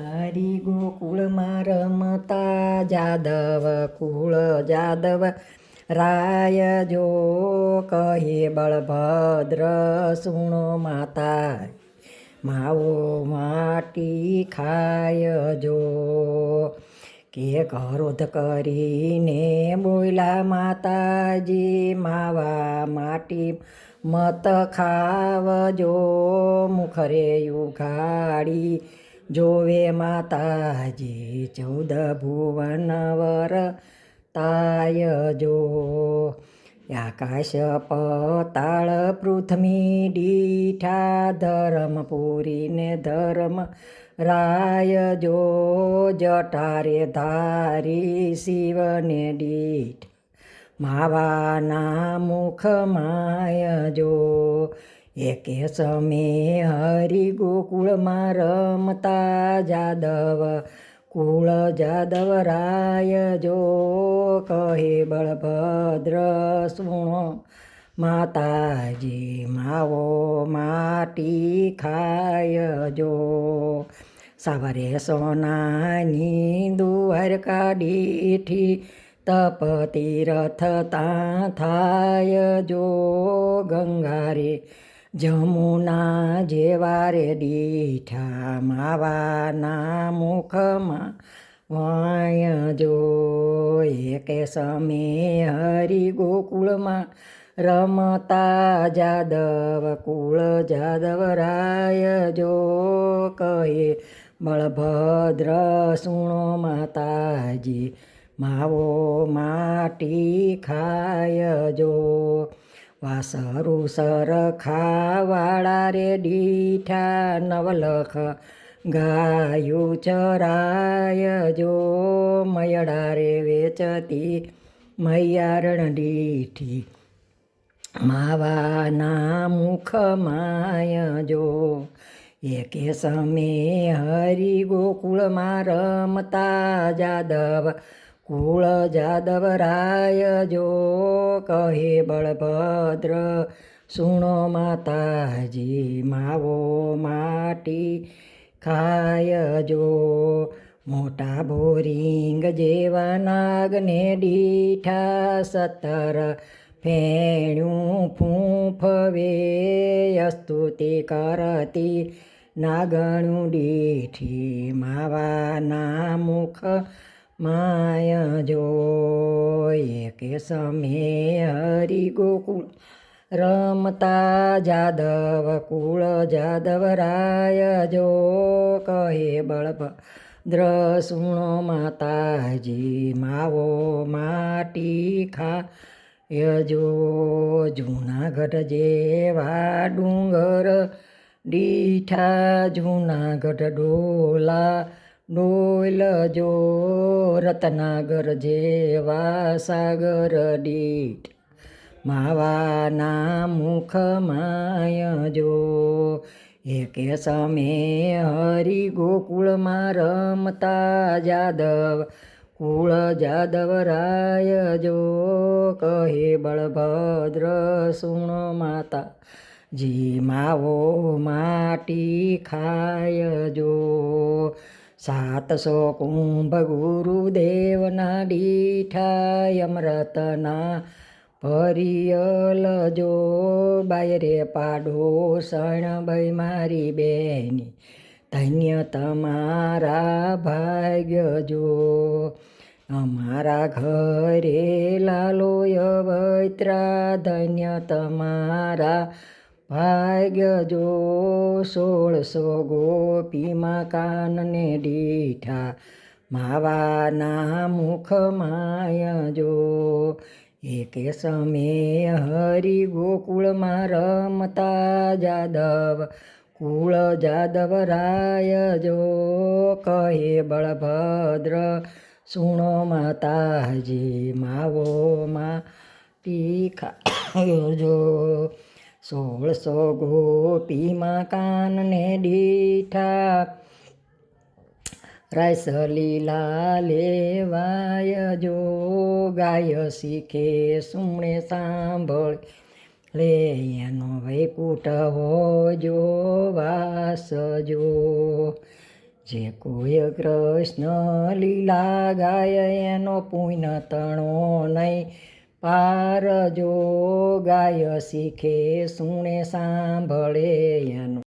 હરી ગોકુળમાં રમતા જાદવ, કુળ જાદવ. રાય જો કહે, બળભદ્ર સુણો માતા. માવો માટી ખાય જો. કે ક્રોધ કરીને બોલા માતાજી માવા માટી મત ખાવજો મુખરે ઉઘાડી જોવે માતાજી ચૌદ ભુવન વર તાય જો. આકાશ પતાળ પૃથ્વી દીઠા ધરમ પૂરીને ધર્મ રાય જો. જટારે ધારી શિવને દીઠ માવાના મુખ માય જો. એકે સમે હરિ ગોકુળમાં રમતા જાદવ, કુળ જાદવ રાય જો કહે બળભદ્ર સુણો, માતાજી માવો માટી ખાય જો. સવારે સોનાની દ્વારકા કાઢીઠી તપ તીરથ તા થાય જો ગંગારે જમુના જેવા રે દીઠા માવાના મુખમાં. વાય જો એકે સમે હરિ ગોકુળમાં રમતા જાદવ કુળ જાદવ રાય જો કહે બળભદ્ર સુણો માતાજી, માવો માટી ખાય જો વાસરુ સરખાવાળા રે દીઠા નવલખ ગાયું ચરાય જો મયડા રે વેચતી મૈયારણ દીઠી. માવાના મુખ માય જો એકે સમે હરિ ગોકુળમાં રમતા જાદવ કુળ જાદવ રાય જો કહે બળભદ્ર, સુણો માતાજી, માવો માટી ખાય જો. મોટા બોરિંગ જેવા નાગને દીઠા સતર ફેણ્યું ફૂંફવે સ્તુતિ કરતી નાગણું દીઠી માવાના મુખ માય જો કે સમે હરિ ગોકુળ. રમતા જાદવ કુળ, જાદવ રાય જો કહે બળભદ્ર સુણો માતાજી, માવો માટી ખા યજો જૂનાગઢ જેવા ડુંગર, દીઠા જૂનાગઢ ડોલા ડોલ જો રત્નાગર જેવા સાગર દીઠ. માવાના મુખ માય જો. એકે સમે હરિ ગોકુળમાં રમતા જાદવ. કુળ જાદવ રાય જો. કહે બળભદ્ર સુણો માતા. જી માવો માટી ખાય જો. સાતસો કુંભ ગુરુદેવના દીઠા યમરતના પરિયલ જો બાયરે પાડો શણભઈ મારી બેની ધન્ય તમારા ભાગ્ય જો અમારા ઘરે લાલોય વૈત્રા ધન્ય તમારા ભાગ્ય જો સોળસો ગોપીમાં કાનને દીઠા માવાના મુખ માય જો. એકે સમે હરિ ગોકુળમાં રમતા જાદવ, કુળ જાદવ રાય જો. કહે બળભદ્ર, સુણો માતાજી, માવો માટી ખાયો જો. સોળસો ગોપીમાં કાનને દીઠા. રસ લીલા લેવાય જો ગાય શીખે સુમણે સાંભળ. લે એનો વૈકુટ હોજો વાસજો વાસ જો. જે કોઈ કૃષ્ણ લીલા ગાય એનો પુણ્ય તણો નહીં. પાર જો ગાય શીખે સુણે સાંભળે એનો.